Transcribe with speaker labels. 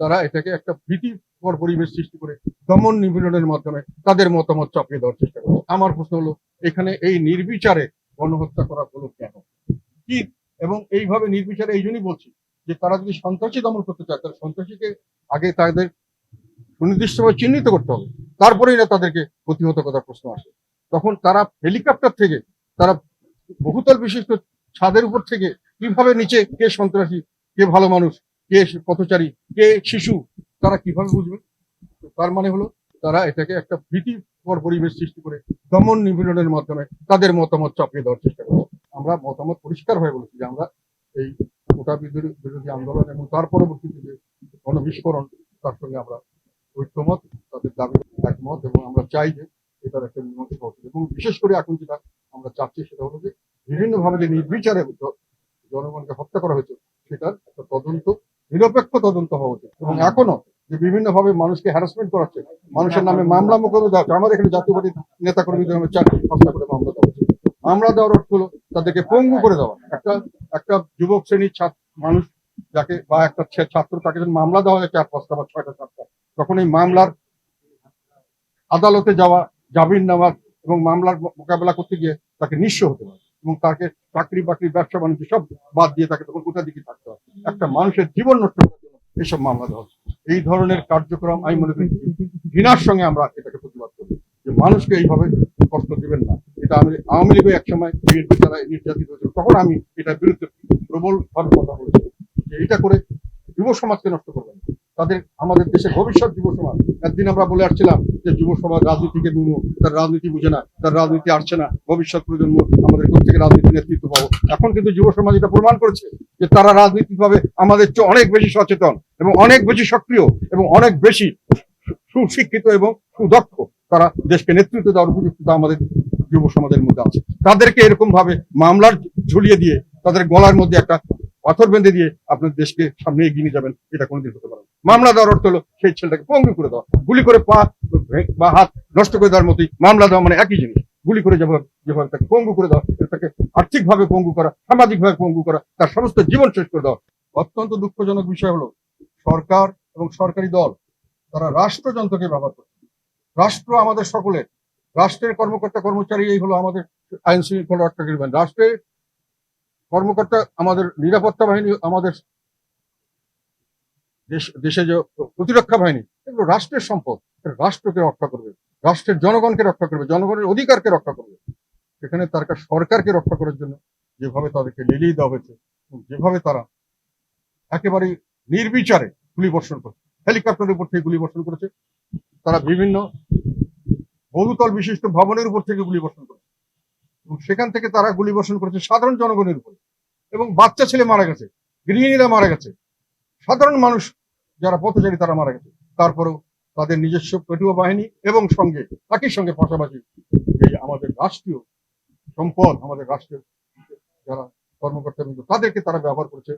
Speaker 1: তারা এটাকে একটা ভীতিকর পরিবেশ সৃষ্টি করে দমন নিপীড়নের মাধ্যমে তাদের মতামত চাপিয়ে দেওয়ার চেষ্টা করে আমার প্রশ্ন হলো, এখানে এই নির্বিচারে গণহত্যা করা হলো কেন? কি? এবং এইভাবে নির্বিচারে এই জন্যই বলছি যে তারা যদি সন্ত্রাসী দমন করতে চায়, তাহলে সন্ত্রাসীকে আগে তাদের সুনির্দিষ্টভাবে চিহ্নিত করতে হবে। তারপরেই না তাদেরকে প্রতিহত করার প্রশ্ন আসে। তখন তারা হেলিকপ্টার থেকে, তারা বহুতল বিশিষ্ট ছাদের উপর থেকে কীভাবে নিচে কে সন্ত্রাসী, কে ভালো মানুষ কে পথচারী, কে শিশু, তারা কীভাবে বুঝবে? তার মানে হলো, তারা এটাকে একটা ভীতিকর পরিবেশ সৃষ্টি করে দমন নিপীড়নের মাধ্যমে তাদের মতামত চাপিয়ে দেওয়ার চেষ্টা করছে। আমরা মতামত পরিষ্কার হয়ে বলেছি যে আমরা এই কোটা বিরোধী আন্দোলন এবং তার পরবর্তীতে যে গণবিস্ফোরণ, তার সঙ্গে আমরা ঐক্যমত, তাদের দাবি একমত এবং আমরা চাই যে এটার একটা মীমাংসা হচ্ছে এবং বিশেষ করে এখন যেটা আমরা চাচ্ছি সেটা হলো যে বিভিন্নভাবে যে নির্বিচারে জনগণকে হত্যা করা হয়েছে, সেটার একটা তদন্ত নিরপেক্ষ তদন্ত হওয়া উচিত। এবং এখনও যে বিভিন্ন ভাবে মানুষকে হ্যারাসমেন্ট করাচ্ছে মানুষের নামে মামলা মোকদ্দমা দেওয়া আমাদের এখানে জাতীয় পার্টির নেতা কর্মীদের নামে চারটি হত্যা করে মামলা দেওয়া হচ্ছে। মামলা দেওয়ার অর্থ হলো তাদেরকে পঙ্গু করে দেওয়া। একটা একটা যুবক শ্রেণির ছাত্র মানুষ যাকে বা একটা ছাত্র তাকে যখন মামলা দেওয়া হয় চার পাঁচটা বা ছয়টা সাতটা তখন এই মামলার আদালতে যাওয়া জামিন নেওয়া এবং মামলার মোকাবেলা করতে গিয়ে তাকে নিঃস্ব হতে পারে এবং তাকে চাকরি বাকরি ব্যবসা বাণিজ্য সব বাদ দিয়ে তাকে তখন কোথা দিকে হয়। একটা মানুষের জীবন নষ্ট করার জন্য এইসব মামলা দেওয়া এই ধরনের কার্যক্রম আমি মনে করি ঘৃণার সঙ্গে আমরা এটাকে প্রতিবাদ করি যে মানুষকে এইভাবে কষ্ট দেবেন না। এটা আমি আওয়ামী লীগও একসময় বিএনপি দ্বারা নির্যাতিত হয়েছিল। তখন আমি এটার বিরুদ্ধে প্রবল ভাবে কথা বলেছি যে এটা করে যুব সমাজকে নষ্ট করবেন। তাদের আমাদের দেশের ভবিষ্যৎ যুব সমাজ। একদিন আমরা বলে আসছিলাম যে যুব সমাজ রাজনীতিকে নুনু তার রাজনীতি বুঝে না, তার রাজনীতি আসছে না, ভবিষ্যৎ প্রজন্ম আমাদের থেকে রাজনীতি নেতৃত্ব পাবো। এখন কিন্তু যুব সমাজ এটা প্রমাণ করেছে যে তারা রাজনৈতিক ভাবে আমাদের চেয়ে অনেক বেশি সচেতন এবং অনেক বেশি সক্রিয় এবং অনেক বেশি সুশিক্ষিত এবং সুদক্ষ তারা দেশকে নেতৃত্ব দেওয়ার উপযুক্ততা আমাদের যুব সমাজের মধ্যে আছে। তাদেরকে এরকম ভাবে মামলার ঝুলিয়ে দিয়ে তাদের গলার মধ্যে একটা পাথর বেঁধে দিয়ে আপনার দেশকে সামনে এগিয়ে নিয়ে যাবেন, এটা কোনোদিন হতে পারে মামলা দেওয়ার অর্থ হলো, সেই ছেলেটাকে পঙ্গু করে দেওয়া, গুলি করে পা, বা হাত নষ্ট করে দেওয়ার মতোই মামলা দেওয়া মানে একই জিনিস। গুলি করে যেভাবে যেভাবে তাকে পঙ্গু করে দেওয়া, তাকে আর্থিকভাবে পঙ্গু করা, সামাজিকভাবে পঙ্গু করা, তার সমস্ত জীবন শেষ করে দেওয়া। অত্যন্ত দুঃখজনক বিষয় হলো, সরকার এবং সরকারি দল, তারা রাষ্ট্রযন্ত্রকে ব্যবহার করছে রাষ্ট্র আমাদের সকলের, রাষ্ট্রের কর্মকর্তা কর্মচারী এই হলো আমাদের আইন শৃঙ্খলা রক্ষাকারী বাহিনী। রাষ্ট্রের কর্মকর্তা আমাদের নিরাপত্তা বাহিনী, আমাদের দেশ যে প্রতিরক্ষা বাহিনী, এগুলো রাষ্ট্রের সম্পদ। রাষ্ট্রকে রক্ষা করবে, রাষ্ট্রের জনগণকে রক্ষা করবে, জনগণের অধিকারকে রক্ষা করবে। সেখানে তার সরকারকে রক্ষা করার জন্য যেভাবে তাদেরকে লেলিয়ে দেওয়া হয়েছে যেভাবে তারা একেবারে নির্বিচারে গুলি বর্ষণ করছে হেলিকপ্টারের উপর থেকে গুলি বর্ষণ করেছে, তারা বিভিন্ন বহুতল বিশিষ্ট ভবনের উপর থেকে গুলি বর্ষণ করেছে। সেখান থেকে তারা গুলি বর্ষণ করেছে সাধারণ জনগণের উপর। এবং বাচ্চা ছেলে মারা গেছে, গৃহিণীরা মারা গেছে, সাধারণ মানুষ যারা পথচারী তারা মারা গেছে। তারপরেও তাদের নিজস্ব পেটুয়া বাহিনী এবং সঙ্গে, একই সঙ্গে পাশাপাশি এই আমাদের রাষ্ট্রীয় সম্পদ, আমাদের রাষ্ট্রের যারা কর্মকর্তা, তাদেরকে তারা ব্যবহার করেছে।